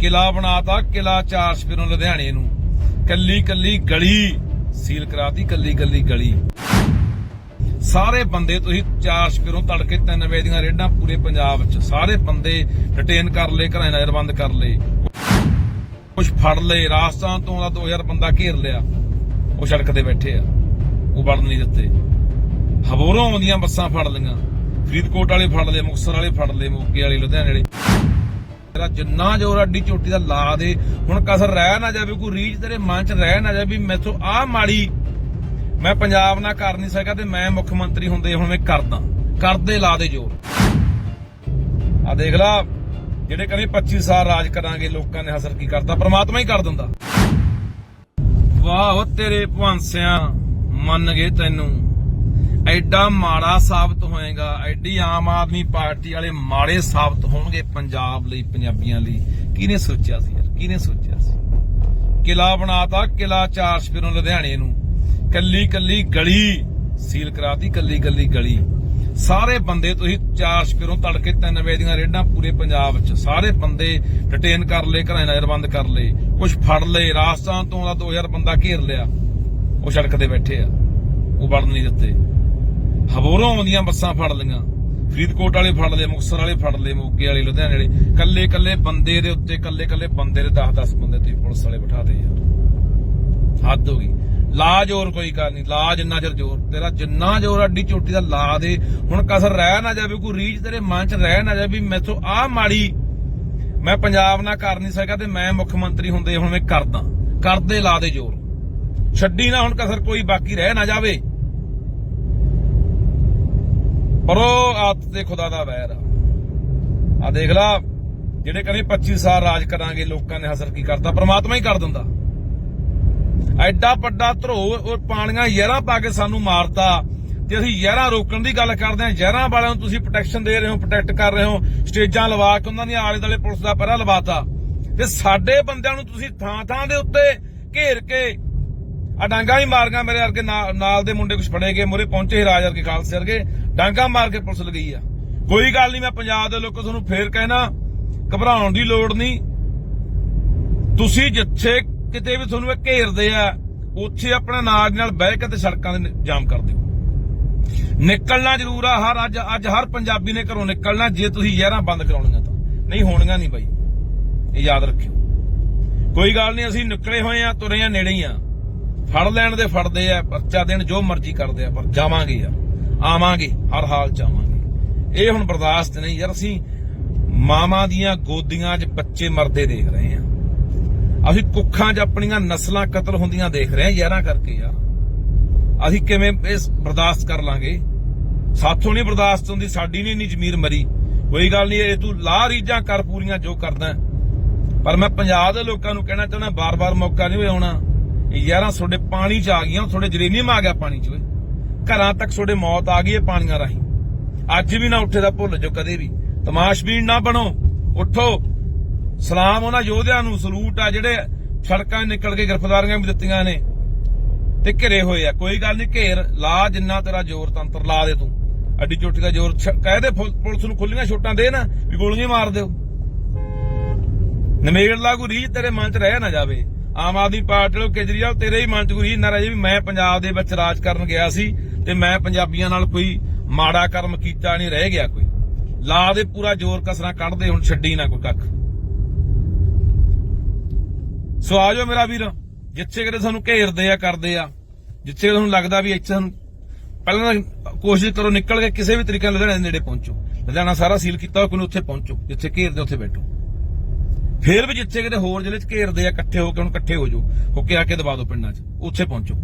ਕਿਲਾ ਬਣਾਤਾ, ਕਿਲਾ ਚਾਰ ਸਪਿਰੋਂ ਲੁਧਿਆਣੇ ਨੂੰ। ਕੱਲੀ ਕੱਲੀ ਗਲੀ, ਸੀਲ ਕਰਾਤੀ ਕੱਲੀ ਕੱਲੀ ਗਲੀ। ਸਾਰੇ ਬੰਦੇ ਤੁਸੀਂ ਚਾਰ ਸਪਿਰੋਂ ਤੜਕੇ 3 ਵਜੇ ਦੀਆਂ ਰੇਡਾਂ ਪੂਰੇ ਪੰਜਾਬ 'ਚ। ਸਾਰੇ ਬੰਦੇ ਡਿਟੇਨ ਕਰ ਲਏ, ਘਰਾਂ 'ਚ ਨਜ਼ਰਬੰਦ ਕਰ ਲਏ। ਕੁਝ ਫੜ ਲਏ, ਰਾਜਸਥਾਨ ਤੋਂ ਦਾ 2000 ਬੰਦਾ ਘੇਰ ਲਿਆ। ਉਹ ਸੜਕ ਤੇ ਬੈਠੇ ਆ। ਉਹ ਵੜਨ ਨਹੀਂ ਦਿੱਤੇ। ਹਬੋਰੋਂ ਆਉਂਦੀਆਂ ਬੱਸਾਂ ਫੜ ਲਈਆਂ। ਫਰੀਦਕੋਟ ਵਾਲੇ ਫੜ ਲਏ, ਮੁਕਤਸਰ ਵਾਲੇ ਫੜ ਲਏ, ਮੋਗੇ ਵਾਲੇ, ਲੁਧਿਆਣੇ ਵਾਲੇ। ਤੇਰਾ ਜਿੰਨਾ ਜ਼ੋਰ ਅੱਡੀ ਚੋਟੀ ਦਾ ਲਾ ਦੇ। ਹੁਣ ਕਸਰ ਰਹਿ ਨਾ ਜਾਵੇ, ਕੋਈ ਰੀਝ ਤੇਰੇ ਮਨ 'ਚ ਰਹਿ ਨਾ ਜਾਵੇ ਵੀ ਮੈਥੋਂ ਆ ਮਾੜੀ, ਮੈਂ ਪੰਜਾਬ ਨਾਲ ਕਰ ਨਹੀਂ ਸਕਿਆ ਤੇ ਮੈਂ ਮੁੱਖ ਮੰਤਰੀ ਹੁੰਦੇ ਹੁਣ ਮੈਂ ਕਰਦਾ। ਕਰਦੇ ਲਾ ਦੇ ਜ਼ੋਰ। ਆ ਦੇਖ ਲਾ, ਜਿਹੜੇ ਕਹਿੰਦੇ 25 ਸਾਲ ਰਾਜ ਕਰਾਂਗੇ, ਲੋਕਾਂ ਨੇ ਹਸਰ ਕੀ ਕਰਤਾ? ਪ੍ਰਮਾਤਮਾ ਹੀ ਕਰ ਦਿੰਦਾ। ਵਾਹ ਤੇਰੇ ਭਾਂਸਿਆਂ ਮੰਨ ਗਏ ਤੈਨੂੰ। ਐਡਾ ਮਾੜਾ ਸਾਬਤ ਹੋਏਗਾ, ਐਡੀ ਆਮ ਆਦਮੀ ਪਾਰਟੀ ਵਾਲੇ ਮਾੜੇ ਸਾਬਤ ਹੋਣਗੇ ਪੰਜਾਬ ਲਈ, ਪੰਜਾਬੀਆਂ ਲਈ। ਕਿਹਨੇ ਸੋਚਿਆ ਸੀ ਯਾਰ? ਕਿਹਨੇ ਸੋਚਿਆ ਸੀ? ਕਿਲਾ ਬਣਾਤਾ, ਕਿਲਾ ਚਾਰ ਸਪਿਰੋਂ ਲੁਧਿਆਣੇ ਨੂੰ। ਕੱਲੀ ਕੱਲੀ ਗਲੀ ਸੀਲ ਕਰਾਤੀ, ਕੱਲੀ ਕੱਲੀ ਗਲੀ। ਸਾਰੇ ਬੰਦੇ ਤੁਸੀਂ ਚਾਰ ਸਪਿਰੋਂ ਤੜਕੇ 3 ਵਜੇ ਦੀਆਂ ਰੇਡਾਂ ਪੂਰੇ ਪੰਜਾਬ 'ਚ ਸਾਰੇ ਬੰਦੇ ਡਿਟੇਨ ਕਰ ਲਏ, ਘਰਾਂ ਨਜ਼ਰਬੰਦ ਕਰ ਲਏ। ਕੁਝ ਫੜ ਲਏ, ਰਾਜਸਥਾਨ ਤੋਂ ਦਾ 2000 ਬੰਦਾ ਘੇਰ ਲਿਆ। ਉਹ ਸੜਕ ਤੇ ਬੈਠੇ ਆ। ਉਹ ਵੜਨ ਨਹੀਂ ਦਿੱਤੇ। ਹਬੋਰੋਂ ਆਉਂਦੀਆਂ ਬੱਸਾਂ ਫੜ ਲਈਆਂ। ਫਰੀਦਕੋਟ ਵਾਲੇ ਫੜ ਲਏ, ਮੁਕਤਸਰ ਵਾਲੇ ਫੜ ਲਏ, ਮੋਗੇ ਵਾਲੇ, ਲੁਧਿਆਣੇ ਵਾਲੇ। ਕੱਲੇ ਕੱਲੇ ਬੰਦੇ ਦੇ ਉੱਤੇ ਕੱਲੇ ਕੱਲੇ ਬੰਦੇ ਦੇ 10-10 ਬੰਦੇ ਤੁਸੀਂ ਪੁਲਿਸ ਵਾਲੇ ਬਿਠਾ ਦੇ ਯਾਰ। ਹੱਦ ਹੋ ਗਈ। ਲਾ ਜ਼ੋਰ ਕੋਈ ਗੱਲ ਨਹੀਂ ਲਾ ਜਿੰਨਾ ਚਿਰ ਜ਼ੋਰ, ਤੇਰਾ ਜਿੰਨਾ ਜ਼ੋਰ ਅੱਡੀ ਚੋਟੀ ਦਾ ਲਾ ਦੇ। ਹੁਣ ਕਸਰ ਰਹਿ ਨਾ ਜਾਵੇ, ਕੋਈ ਰੀਝ ਤੇਰੇ ਮਨ 'ਚ ਰਹਿ ਨਾ ਜਾਵੇ ਵੀ ਮੈਥੋਂ ਆ ਮਾੜੀ, ਮੈਂ ਪੰਜਾਬ ਨਾਲ ਕਰ ਨਹੀਂ ਸਕਿਆ ਤੇ ਮੈਂ ਮੁੱਖ ਮੰਤਰੀ ਹੁੰਦੇ ਹੁਣ ਮੈਂ ਕਰਦਾ। ਕਰਦੇ ਲਾ ਦੇ ਜ਼ੋਰ। ਛੱਡੀ ਨਾ ਹੁਣ ਕਸਰ, ਕੋਈ ਬਾਕੀ ਰਹਿ ਨਾ ਜਾਵੇ। ਪਰ ਉਹ ਆਤ ਤੇ ਖੁਦਾ ਦਾ ਵੈਰ ਆ। ਆ ਦੇਖ ਲਾ, ਜਿਹੜੇ ਕਹਿੰਦੇ 25 ਸਾਲ ਰਾਜ ਕਰਾਂਗੇ, ਲੋਕਾਂ ਨੇ ਹਸਰ ਕੀ ਕਰਤਾ, ਪ੍ਰਮਾਤਮਾ ਹੀ ਕਰ ਦਿੰਦਾ। ਐਡਾ ਵੱਡਾ ਧਰੋ ਉਹ ਪਾਣੀਆਂ ਯਾਰਾਂ ਪਾ ਕੇ ਸਾਨੂੰ ਮਾਰਤਾ। ਤੇ ਅਸੀਂ ਯਾਰਾਂ ਰੋਕਣ ਦੀ ਗੱਲ ਕਰਦੇ ਹਾਂ, ਯਾਰਾਂ ਵਾਲਿਆਂ ਨੂੰ ਤੁਸੀਂ ਪ੍ਰੋਟੈਕਸ਼ਨ ਦੇ ਰਹੇ ਹੋ ਪ੍ਰੋਟੈਕਟ ਕਰ ਰਹੇ ਹੋ, ਸਟੇਜਾਂ ਲਵਾ ਕੇ ਉਹਨਾਂ ਦੀਆਂ ਆਲੇ ਦੁਆਲੇ ਪੁਲਿਸ ਦਾ ਪਹਿਰਾ ਲਵਾਤਾ। ਤੇ ਸਾਡੇ ਬੰਦਿਆਂ ਨੂੰ ਤੁਸੀਂ ਥਾਂ ਥਾਂ ਦੇ ਉੱਤੇ ਘੇਰ ਕੇ ਆ ਡਾਂਗਾ ਹੀ ਮਾਰੀਆਂ ਮੇਰੇ ਵਰਗੇ ਨਾਲ ਦੇ ਮੁੰਡੇ ਕੁਝ ਫੜੇ ਗਏ, ਮੁਰੇ ਪਹੁੰਚੇ ਸੀ ਰਾਜ ਵਰਗੇ ਖਾਲਸੇ ਵਰਗੇ। ਡਾਂਗਾ ਮਾਰ ਕੇ ਪੁਲਿਸ ਲਗਈ ਆ। ਕੋਈ ਗੱਲ ਨਹੀਂ, ਮੈਂ ਪੰਜਾਬ ਦੇ ਲੋਕੋ ਤੁਹਾਨੂੰ ਫੇਰ ਕਹਿਣਾ, ਘਬਰਾਉਣ ਦੀ ਲੋੜ ਨਹੀਂ। ਤੁਸੀਂ ਜਿੱਥੇ ਕਿਤੇ ਵੀ ਤੁਹਾਨੂੰ ਇਹ ਘੇਰਦੇ ਆ, ਉੱਥੇ ਆਪਣਾ ਨਾਜ ਨਾਲ ਬਹਿ ਕੇ ਤੇ ਸੜਕਾਂ ਦੇ ਜਾਮ ਕਰ ਦਿਓ। ਨਿਕਲਣਾ ਜ਼ਰੂਰ ਆ, ਹਰ ਅੱਜ ਅੱਜ ਹਰ ਪੰਜਾਬੀ ਨੇ ਘਰੋਂ ਨਿਕਲਣਾ, ਜੇ ਤੁਸੀਂ ਜ਼ਹਿਰਾਂ ਬੰਦ ਕਰਾਉਣੀਆਂ ਤਾਂ। ਨਹੀਂ, ਹੋਣੀਆਂ ਨਹੀਂ ਬਾਈ। ਇਹ ਯਾਦ ਰੱਖਿਓ। ਕੋਈ ਗੱਲ ਨਹੀਂ, ਅਸੀਂ ਨਿਕਲੇ ਹੋਏ ਆ, ਤੁਰੇ ਆ, ਨੇੜੇ ਹੀ ਆ। ਫੜ ਲੈਣ ਦੇ ਫੜਦੇ ਆ, ਪਰਚਾ ਦੇਣ ਜੋ ਮਰਜ਼ੀ ਕਰਦੇ ਆ, ਪਰ ਜਾਵਾਂਗੇ ਯਾਰ। ਆਵਾਂਗੇ, ਹਰ ਹਾਲ ਚ ਆਵਾਂਗੇ। ਇਹ ਹੁਣ ਬਰਦਾਸ਼ਤ ਨਹੀਂ ਯਾਰ, ਅਸੀਂ ਮਾਵਾਂ ਦੀਆਂ ਗੋਦੀਆਂ 'ਚ ਬੱਚੇ ਮਰਦੇ ਦੇਖ ਰਹੇ ਆ ਅਸੀਂ ਕੁੱਖਾਂ 'ਚ ਆਪਣੀਆਂ ਨਸਲਾਂ ਕਤਲ ਹੁੰਦੀਆਂ ਦੇਖ ਰਹੇ ਆ ਯਾਰਾਂ ਕਰਕੇ ਯਾਰ। ਅਸੀਂ ਕਿਵੇਂ ਇਸ ਬਰਦਾਸ਼ਤ ਕਰ ਲਾਂਗੇ? ਸਾਥੋਂ ਨਹੀਂ ਬਰਦਾਸ਼ਤ ਹੁੰਦੀ, ਸਾਡੀ ਨਹੀਂ ਇੰਨੀ ਜ਼ਮੀਰ ਮਰੀ। ਕੋਈ ਗੱਲ ਨਹੀਂ ਇਹ ਤੂੰ ਲਾ ਰੀਜਾਂ ਕਰ ਪੂਰੀਆਂ ਜੋ ਕਰਦਾ। ਪਰ ਮੈਂ ਪੰਜਾਬ ਦੇ ਲੋਕਾਂ ਨੂੰ ਕਹਿਣਾ ਚਾਹੁੰਦਾ, ਬਾਰ-ਬਾਰ ਮੌਕਾ ਨਹੀਂ ਆਉਣਾ ਇਹ ਯਾਰਾਂ, ਤੁਹਾਡੇ ਪਾਣੀ 'ਚ ਆ ਗਈਆਂ, ਤੁਹਾਡੇ ਜਰੇਨੀਅਮ ਆ ਗਿਆ ਪਾਣੀ 'ਚ, ਓਏ। ਘਰਾਂ ਤੱਕ ਤੁਹਾਡੇ ਮੌਤ ਆ ਗਈ ਹੈ ਪਾਣੀਆਂ ਰਾਹੀਂ। ਅੱਜ ਵੀ ਨਾ ਉੱਠੇ ਦਾ ਭੁੱਲ ਜੋ ਕਦੇ ਵੀ। ਤਮਾਸ਼ਬੀਨ ਨਾ ਬਣੋ, ਉੱਠੋ। ਸਲਾਮ ਉਹਨਾਂ ਯੋਧਿਆਂ ਨੂੰ, ਸਲੂਟ ਆ ਜਿਹੜੇ ਸੜਕਾਂ ਨਿਕਲ ਕੇ ਗ੍ਰਿਫਤਾਰੀਆਂ ਵੀ ਦਿੱਤੀਆਂ ਨੇ। ਤੇ ਘਿਰੇ ਹੋਏ ਆ। ਕੋਈ ਗੱਲ ਨਹੀਂ, ਘੇਰ ਲਾ, ਜਿੰਨਾ ਤੇਰਾ ਜ਼ੋਰ ਤੰਤਰ ਲਾ ਦੇ ਤੂੰ। ਅੱਡੀ ਚੋਟੀ ਦਾ ਜ਼ੋਰ ਕਹਿ ਦੇ ਪੁਲਿਸ ਨੂੰ ਖੁੱਲੀਆਂ ਛੋਟਾਂ ਦੇ ਨਾ, ਵੀ ਗੋਲੀਆਂ ਮਾਰ ਦਿਓ। ਨਮੇੜ ਲਾ ਕੋਈ ਰੀਝ ਤੇਰੇ ਮਨ 'ਚ ਰਹਿ ਨਾ ਜਾਵੇ। ਆਮ ਆਦਮੀ ਪਾਰਟੀ ਵਾਲੋ ਕੇਜਰੀਵਾਲ ਤੇਰੇ ਹੀ ਮਨ 'ਚ ਕੋਈ ਰੀਝ ਨਾ ਰਹੇ ਵੀ ਮੈਂ ਪੰਜਾਬ ਦੇ ਵਿੱਚ ਰਾਜ ਕਰਨ ਗਿਆ ਸੀ। ਤੇ ਮੈਂ ਪੰਜਾਬੀਆਂ ਨਾਲ ਕੋਈ ਮਾੜਾ ਕਰਮ ਕੀਤਾ ਨਹੀਂ, ਰਹਿ ਗਿਆ ਕੋਈ। ਲਾ ਦੇ ਪੂਰਾ ਜ਼ੋਰ ਕਸਰਾਂ ਕੱਢਦੇ ਹੁਣ ਛੱਡੀ ਨਾ ਕੋਈ ਕੱਖ। ਸੋ ਆਜੋ ਮੇਰਾ ਵੀਰ, ਜਿੱਥੇ ਕਿਤੇ ਸਾਨੂੰ ਘੇਰਦੇ ਆ, ਕਰਦੇ ਆ, ਜਿੱਥੇ ਤੁਹਾਨੂੰ ਲੱਗਦਾ ਵੀ ਇੱਥੇ ਸਾਨੂੰ ਪਹਿਲਾਂ ਕੋਸ਼ਿਸ਼ ਕਰੋ ਨਿਕਲ ਕੇ ਕਿਸੇ ਵੀ ਤਰੀਕੇ ਨਾਲ ਲੁਧਿਆਣੇ ਦੇ ਨੇੜੇ ਪਹੁੰਚੋ। ਲੁਧਿਆਣਾ ਸਾਰਾ ਸੀਲ ਕੀਤਾ ਹੋਇਆ, ਕੋਈ ਉੱਥੇ ਪਹੁੰਚੋ, ਜਿੱਥੇ ਘੇਰਦੇ ਉੱਥੇ ਬੈਠੋ। ਫੇਰ ਵੀ ਜਿੱਥੇ ਕਿਤੇ ਹੋਰ ਜ਼ਿਲ੍ਹੇ 'ਚ ਘੇਰਦੇ ਆ, ਇਕੱਠੇ ਹੋ ਕੇ, ਹੁਣ ਇਕੱਠੇ ਹੋ ਜਾਓ, ਹੋ ਕੇ ਆ ਕੇ ਦਬਾ ਦਿਓ ਪਿੰਡਾਂ 'ਚ, ਉੱਥੇ ਪਹੁੰਚੋ।